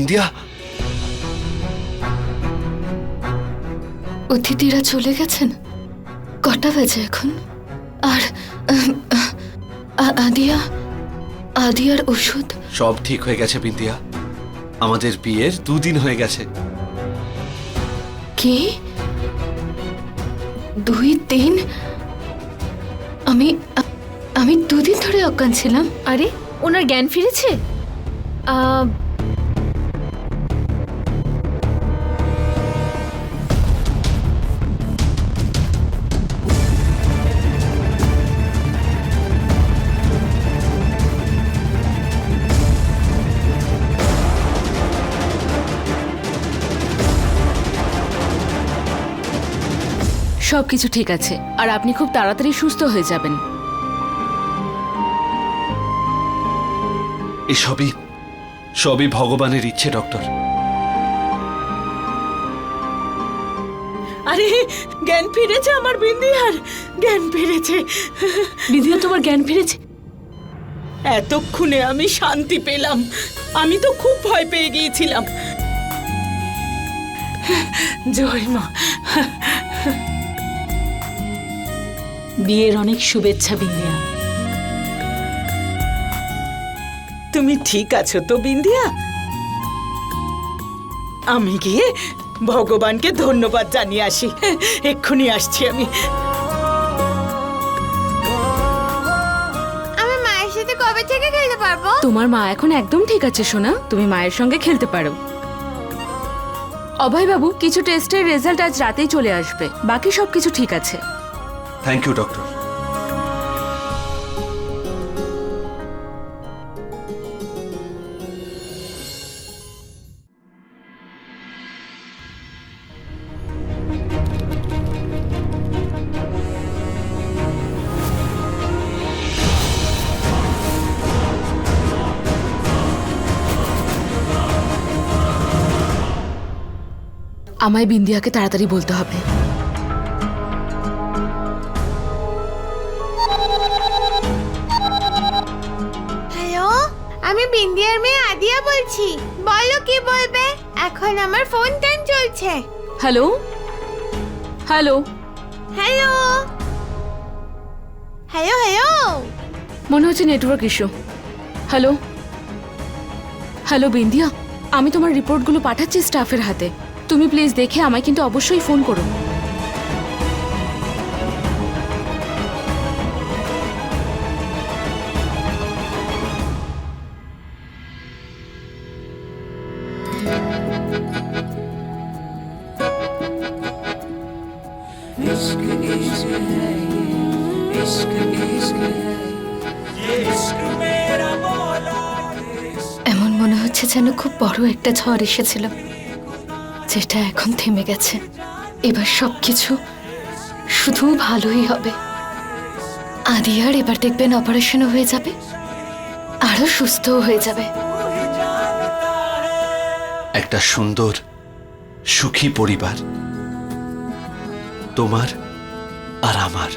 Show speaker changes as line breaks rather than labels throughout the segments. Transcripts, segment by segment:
বিন্দিয়া
অতিথিরা চলে গেছেন? কটা বাজে এখন? আর আদিয়া আদিয়ার ওষুধ?
সব ঠিক হয়ে গেছে বিন্দিয়া আমাদের বিয়ের দুদিন হয়ে গেছে।
কি? দুই দিন? আমি আমি দুদিন ধরে অজ্ঞান ছিলাম।
আরে ওনার জ্ঞান ফিরেছে? আহ,
সবকিছু ঠিক আছে আর আপনি খুব তাড়াতাড়ি সুস্থ হয়ে যাবেন।
এসবই সবই ভগবানের ইচ্ছে ডক্টর।
আরে জ্ঞান ফিরেছে আমার বিন্দিয়ার জ্ঞান ফিরেছে।
বিধিয়া তোমার জ্ঞান ফিরেছে?
এতক্ষণে আমি শান্তি পেলাম। আমি তো খুব ভয় পেয়ে গিয়েছিলাম। জয় মা। বিয়ের অনেক শুভেচ্ছা বিন্দিয়া। তুমি ঠিক আছো তো বিন্দিয়া? আমি গিয়ে ভগবানকে ধন্যবাদ জানিয়ে আসি। এক্ষুনি আসছি আমি।
আমি মায়ের সাথে কবে থেকে খেলতে পারব?
তোমার মা এখন একদম ঠিক আছে সোনা। তুমি মায়ের সঙ্গে খেলতে পারো। অভয় বাবু কিছু টেস্টের রেজাল্ট আজ রাতেই চলে আসবে। বাকি সবকিছু ঠিক আছে।
থ্যাংক ইউ ডক্টর
আমায় বিন্দিয়াকে তাড়াতাড়ি বলতে হবে।
বিন্দিয়ার মেয়ে আদিয়া বলছি। বলো কি বলবে? এখন আমার ফোন টাইম চলছে।
Hello hello
hello hello hello
মনে হচ্ছে network issue hello hello Bindiya? আমি তোমার রিপোর্টগুলো পাঠাচ্ছি স্টাফের হাতে। তুমি প্লিজ দেখে আমায় কিন্তু অবশ্যই ফোন করো।
খুব বড় একটা ঝড় এসেছিল, যেটা এখন থেমে গেছে। এবার সবকিছু শুধু ভালোই হবে। আদিয়ার এবার দেখবেন অপারেশনও হয়ে যাবে আরও সুস্থও হয়ে যাবে।
একটা সুন্দর, সুখী পরিবার, তোমার আর আমার।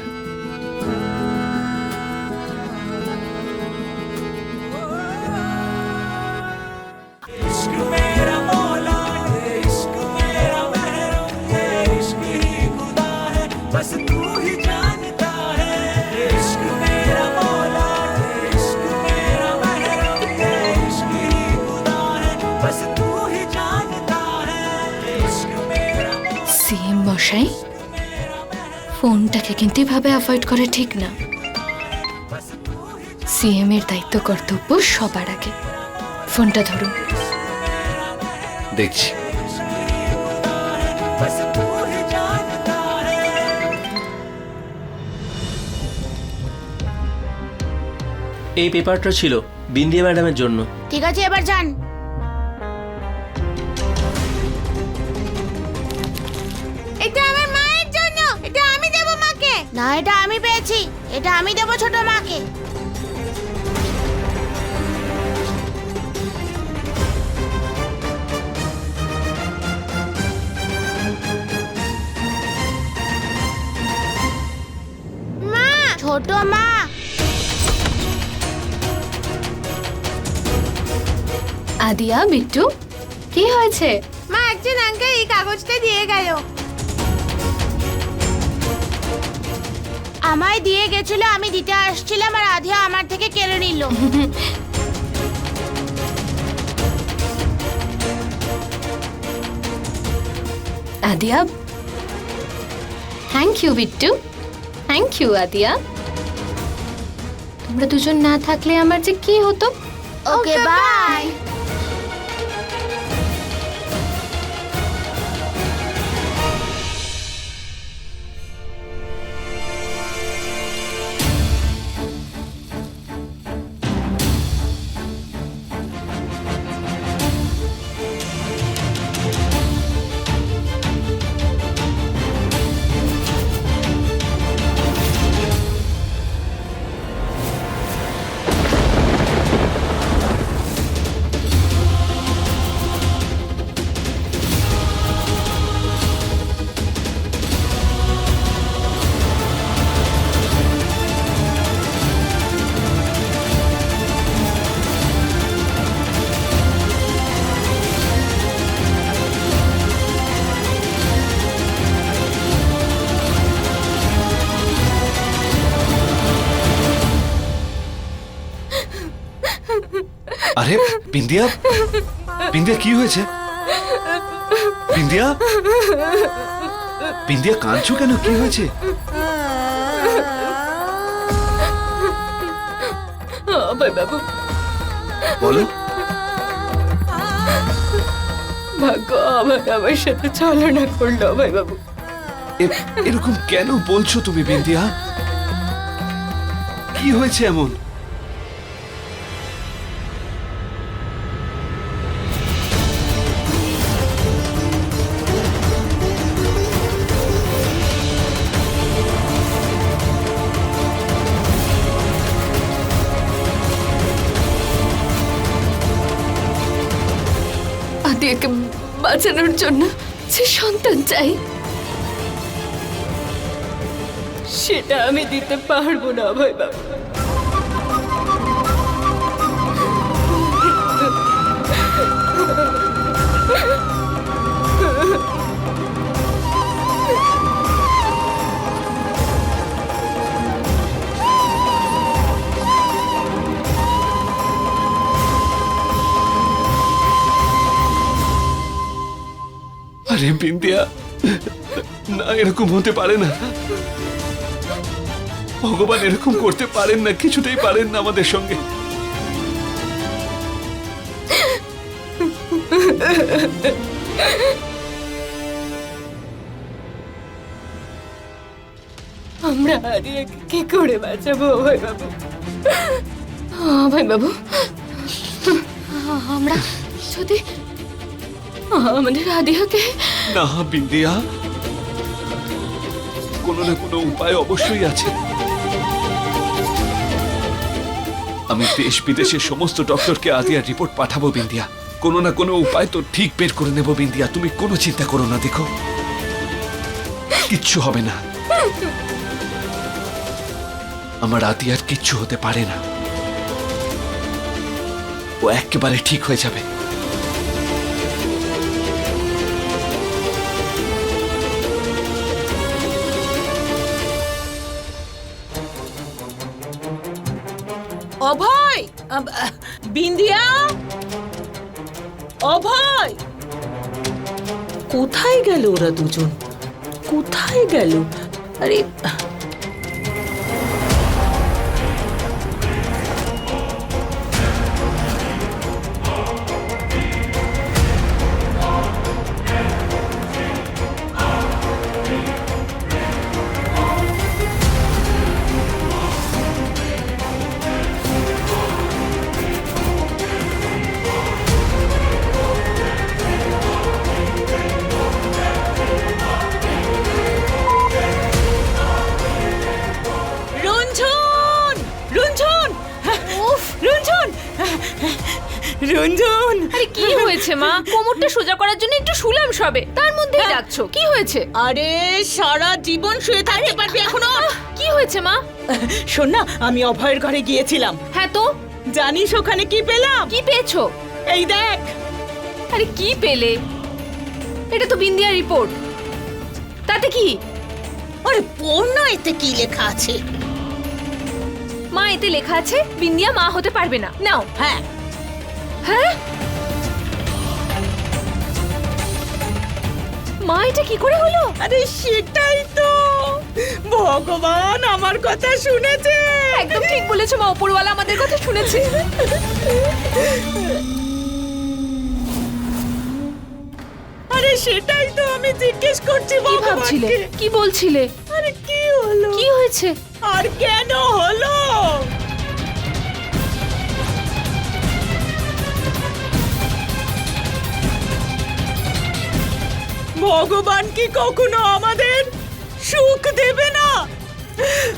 মশাই ফোনটাকে কিন্তু এভাবে অ্যাভয়েড করে ঠিক না। সিএম এর দায়িত্ব কর্তব্য সবার আগে। ফোনটা ধরুন।
দেখছি।
এই পেপারটা ছিল বিন্দিয়া ম্যাডামের জন্য।
ঠিক আছে এবার যান। এটা আমি পেয়েছি। এটা আমি দেব ছোট মাকে। মা! ছোট মা!
আদিয়া বিট্টু কি হয়েছে?
মা একজন আঙ্কেল এই কাগজটা দিয়ে গেল। আমায় দিয়ে গেছিল আমি দিতে আসছিলাম আর আধিয়া আমার থেকে কেড়ে নিল।
Adiya thank you Bittu. Thank you Adiya তোমরা দুজন না থাকলে আমার যে কি হতো?
ওকে বাই
আরে বিন্দিয়া? বিন্দিয়া কি হয়েছে? বিন্দিয়া? বিন্দিয়া কাঁদছো কেন? কি হয়েছে?
বাবু।
বলো।
ভাগ্য আমার সাথে ছলনা করল অভয় বাবু।
এরকম কেন বলছো তুমি বিন্দিয়া? কি হয়েছে এমন?
বাঁচানোর জন্য যে সন্তান চাই
সেটা আমি দিতে পারব না অভয় বাবু
বিন্দিয়া না, এরকম হতে পারে না। ভগবান এরকম করতে পারেন না, কিছুতেই পারেন না আমাদের সঙ্গে।
আমরা কি করে বাঁচাবো, অভয় বাবু?
অভয় বাবু? আমরা যদি আমাদের আদিয়াকে
না, বিন্দিয়া। কোনো না কোনো উপায় অবশ্যই আছে। আমি দেশ বিদেশের সমস্ত ডক্টরকে আদিয়ার রিপোর্ট পাঠাবো, বিন্দিয়া। কোনো না কোনো উপায় তো ঠিক বের করে নেব, বিন্দিয়া। তুমি কোনো চিন্তা করো না, দেখো। কিচ্ছু হবে না। আমার আদিয়ার কিচ্ছু হতে পারে না। ও একেবারে ঠিক হয়ে যাবে।
বিন্দিয়া অভয়! কোথায় গেল ওরা দুজন? কোথায় গেল? আরে রঞ্জন।
আরে কি হয়েছে মা? কোমরটা সোজা করার জন্য একটু শুলাম সবে। তার মধ্যেই ডাকছো কি হয়েছে?
আরে সারা জীবন শুয়ে থাকতে পারবি এখনও।
কি হয়েছে মা?
শোন না আমি অভয়ের ঘরে গিয়েছিলাম।
হ্যাঁ তো?
জানিস ওখানে কি পেলাম?
কি পেয়েছ?
এই দেখ।
আরে কি পেলে? এটা তো বিন্দিয়া রিপোর্ট। তাতে কি?
আরে পড় না এতে কি লেখা আছে?
মা এতে লেখা আছে বিন্দিয়া মা হতে পারবে না। নাও।
হ্যাঁ।
হ্যাঁ? মা এটা কি করে হলো?
আরে সেটাই তো। ভগবান আমার কথা শুনেছে।
একদম ঠিক বলেছ মা ওপরওয়ালা আমাদের কথা শুনেছে।
আরে সেটাই তো আমি জিজ্ঞেস করছি
কি ভাবছিলে?
ভগবানকে
কি বলছিলে?
আরে কি হলো?
কি হয়েছে?
আর কেন হলো? ভগবান কি কখনো আমাদের সুখ দেবে না?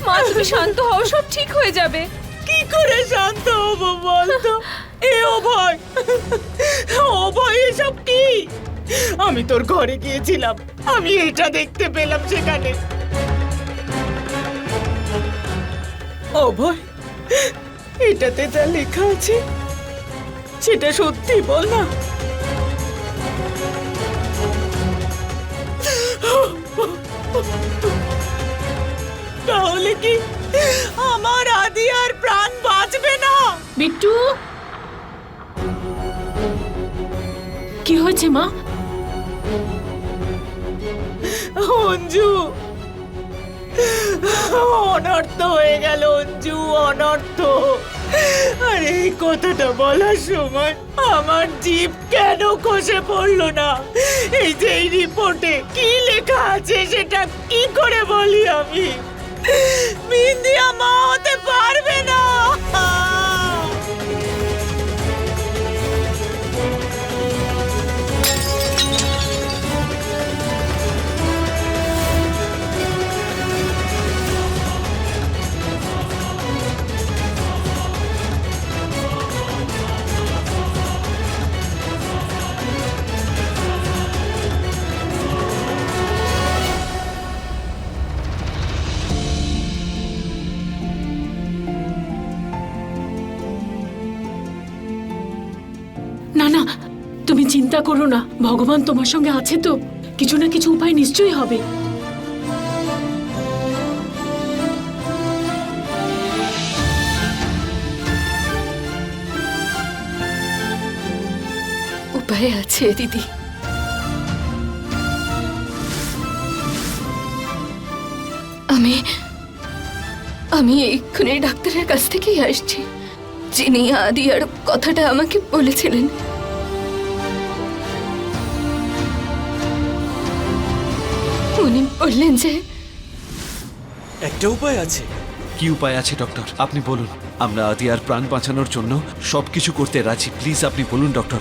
মা তুমি শান্ত হও সব ঠিক হয়ে যাবে।
কি করে শান্ত হব বলতো? এ অভয় অভয় এসব কি? আমি তোর ঘরে গিয়েছিলাম। আমি এটা দেখতে পেলাম সেখানে। অভয় এটাতে যা লেখা আছে সেটা সত্যি বল না। তাহলে কি? আমার আদি আর প্রাণ বাঁচবে না।
বিট্টু? কি হয়েছে মা?
অঞ্জু। অনর্থ হয়ে গেল অঞ্জু অনর্থ। আরে এই কথাটা বলার সময় আমার জিভ কেন কষে পড়ল না? এই যে এই রিপোর্টে কি লেখা আছে সেটা কি করে বলি আমি? বিন্দিয়া মা হতে পারবে না।
চিন্তা করো না, ভগবান তোমার সঙ্গে আছে তো। কিছু না কিছু উপায় নিশ্চয়ই হবে।
উপায় আছে, দিদি। আমি আমি এক্ষুনি ডাক্তারের কাছ থেকেই আসছি। যিনি আদি আর কথাটা আমাকে বলেছিলেন। উনি বললেন যে
একটা উপায় আছে।
কি উপায় আছে ডক্টর? আপনি বলুন। আমরা আদিয়ার প্রাণ বাঁচানোর জন্য সবকিছু করতে রাজি। প্লিজ আপনি বলুন ডক্টর।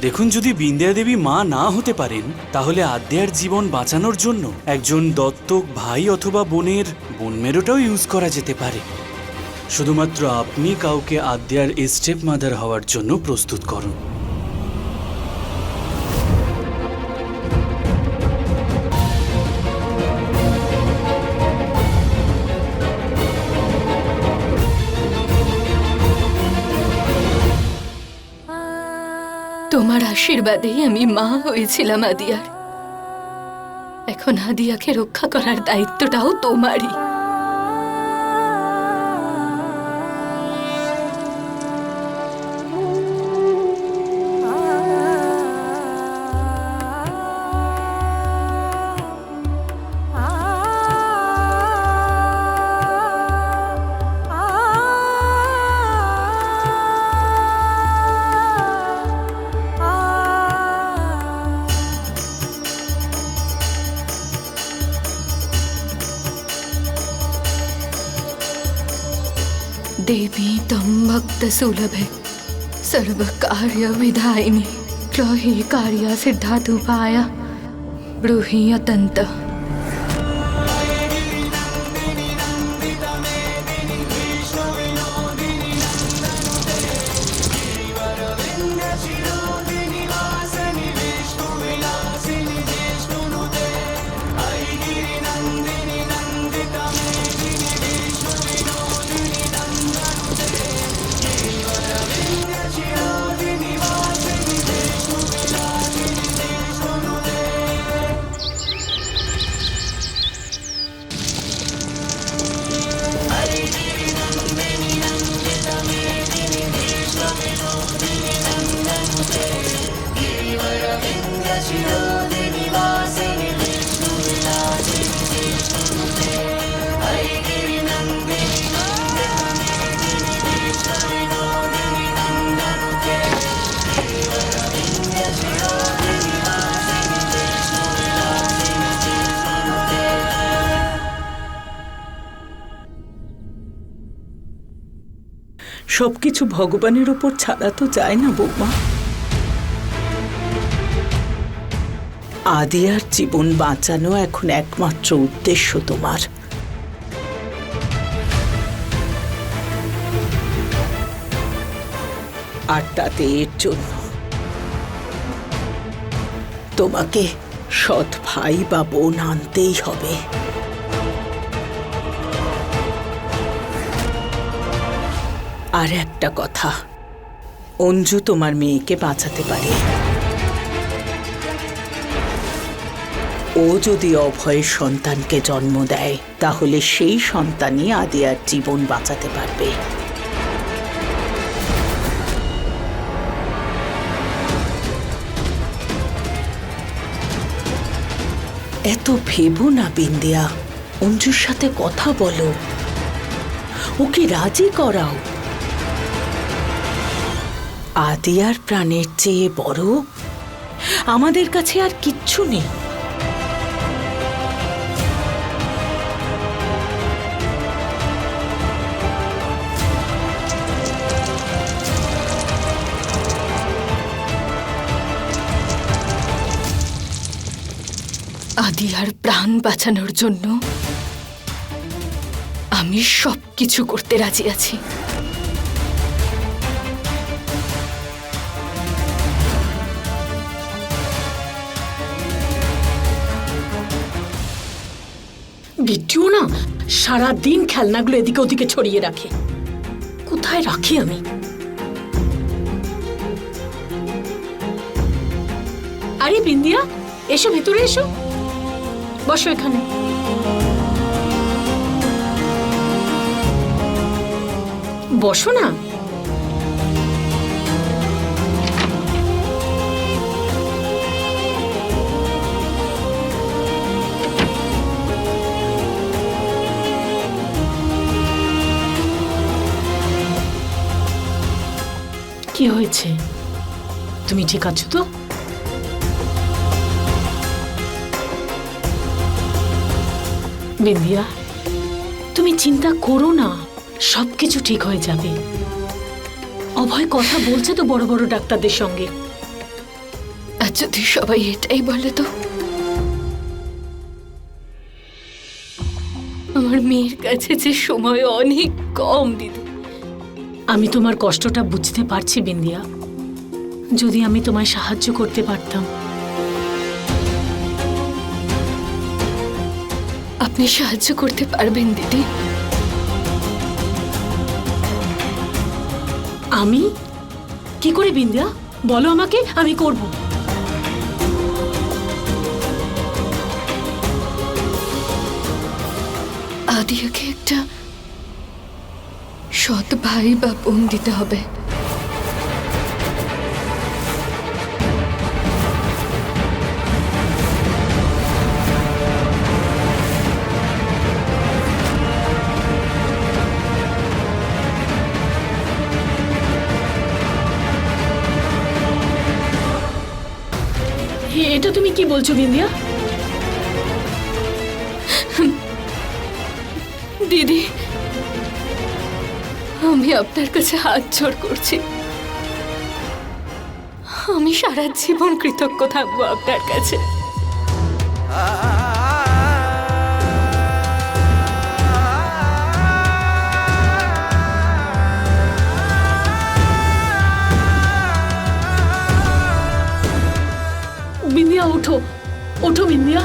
দেখুন যদি বিন্দিয়া দেবী মা না হতে পারেন তাহলে আদ্যার জীবন বাঁচানোর জন্য একজন দত্তক ভাই অথবা বোনের বোনমেরোটাও ইউজ করা যেতে পারে। শুধুমাত্র আপনি কাউকে আদ্যার স্টেপ মাদার হওয়ার জন্য প্রস্তুত করুন।
তোমার আশীর্বাদেই আমি মা হয়েছিলাম আদিয়ার। এখন আদিয়াকে রক্ষা করার দায়িত্বটাও তোমারই। देवी तं भक्त सुलभे सर्व कार्य विधायिनी त्वयि
कार्य सिद्धातुपाया ब्रूहि अतंत। ভগবানের উপর ছাড়া তো যায় না বৌমা। আদিয়ার জীবন বাঁচানো এখন একমাত্র উদ্দেশ্য তোমার। আর তাতে এর জন্য তোমাকে সৎ ভাই বা বোন আনতেই হবে। আর একটা কথা। অঞ্জু তোমার মেয়েকে বাঁচাতে পারে। ও যদি অভয়ের সন্তানকে জন্ম দেয়, তাহলে সেই সন্তানই আদিয়ার জীবন বাঁচাতে পারবে। এত ভেবো না বিন্দিয়া, অঞ্জুর সাথে কথা বলো। ওকে রাজি করাও। আদিয়ার প্রাণের চেয়ে বড়? আমাদের কাছে আর কিচ্ছু নেই।
আদিয়ার প্রাণ বাঁচানোর জন্য আমি সব কিছু করতে রাজি আছি।
বিট্টুও না সারা দিন খেলনাগুলো এদিকে ওদিকে ছড়িয়ে রাখে। কোথায় রাখি আমি? আরে বিন্দিয়া এসো ভেতরে এসো। বসো এখানে। বসো না। কি হয়েছে? তুমি ঠিক আছো তো? বিন্দিয়া তুমি চিন্তা করো না সব কিছু ঠিক হয়ে যাবে। অভয় কথা বলছে তো বড় বড় ডাক্তারদের সঙ্গে।
যদি সবাই এটাই বলে তো। আমার মেয়ের কাছে যে সময় অনেক কম দিদি।
আমি তোমার কষ্টটা বুঝতে পারছি বিন্দিয়া যদি আমি তোমায় সাহায্য করতে পারতাম।
আপনি সাহায্য করতে পারবেন দিদি।
আমি? কি করে বিন্দিয়া বলো আমাকে আমি করব।
আদিয়াকে একটা সৎ ভাই বা বোন দিতে হবে।
এটা তুমি কি বলছো বিন্দিয়া
দিদি আমি আপনার কাছে হাত জোড় করছি। আমি সারা জীবন কৃতজ্ঞ থাকব আপনার কাছে।
বিন্দিয়া ওঠো। ওঠো বিন্দিয়া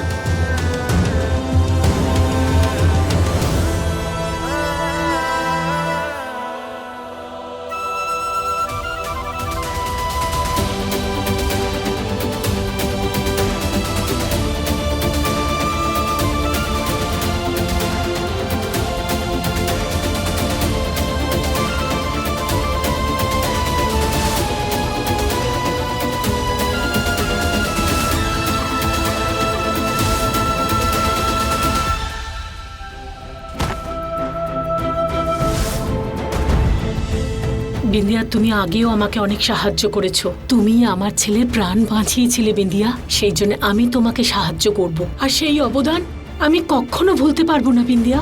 বিন্দিয়া, তুমি আগেও আমাকে অনেক সাহায্য করেছ। তুমি আমার ছেলের প্রাণ বাঁচিয়েছিলে বিন্দিয়া। সেই জন্য আমি তোমাকে সাহায্য করব। আর সেই অবদান আমি কখনো ভুলতে পারব না বিন্দিয়া।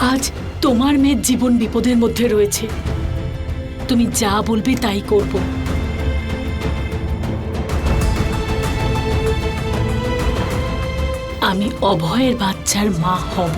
আজ তোমার মেয়ের জীবন বিপদের মধ্যে রয়েছে। তুমি যা বলবে তাই করব। আমি অভয়ের বাচ্চার মা হব।